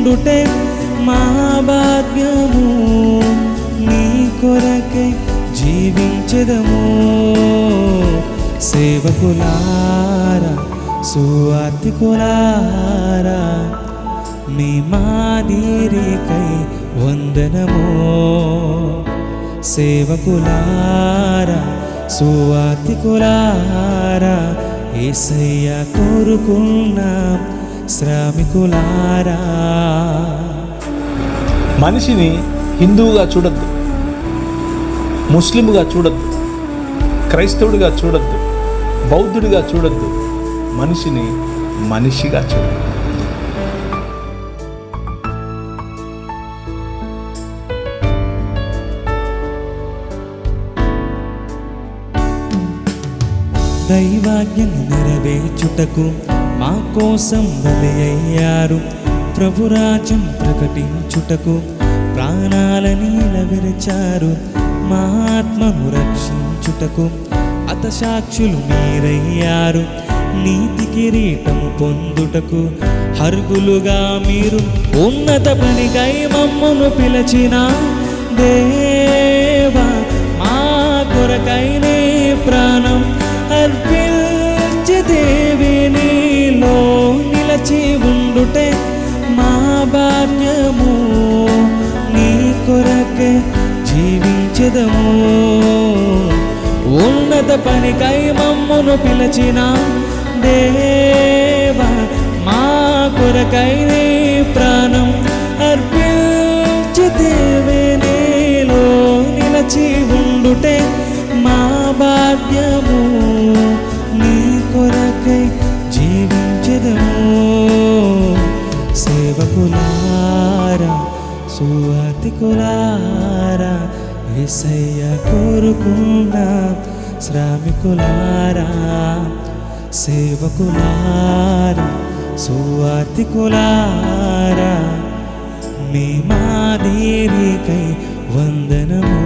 నిలచి ఉండుటే మా భాగ్యము నీ కొరకై జీవించదము. సేవకులారా సువార్తికులారా మీ మాదిరికై వందనము. సేవకులారా సువార్తికులారా ఏసయ్య కోరుకున్నా శ్రామికులారా. మనిషిని హిందువుగా చూడొద్దు ముస్లింగా చూడొద్దు క్రైస్తవుడిగా చూడొద్దు బౌద్ధుడిగా చూడొద్దు మనిషిని మనిషిగా చూడొద్దు. దైవాజ్ఞను నెరవేర్చుటకు మా కోసం బలి అయ్యారు ప్రభురాజ్యం ప్రకటించుటకు ప్రాణాలని విరచారు. మా ఆత్మను రక్షించుటకు అతసాక్షులు మీరయ్యారు. నీతి కిరీటము పొందుటకు హరుగులుగా మీరు ఉన్నత పనికై మమ్మను పిలచిన దేవా మా కొరకైన కొరకే జీవించదము. ఉన్నత పనికై మమ్మును పిలిచిన దేవా మా కొరకై నీ ప్రాణం అర్పించి నీలో నిలచి ఉండుటే మా బాధ్యము శ్రామికులారా ఏసయ్య కోరుకున్న శ్రామికులారా సేవకులారా సువార్తికులారా మీ మాదిరికై వందనము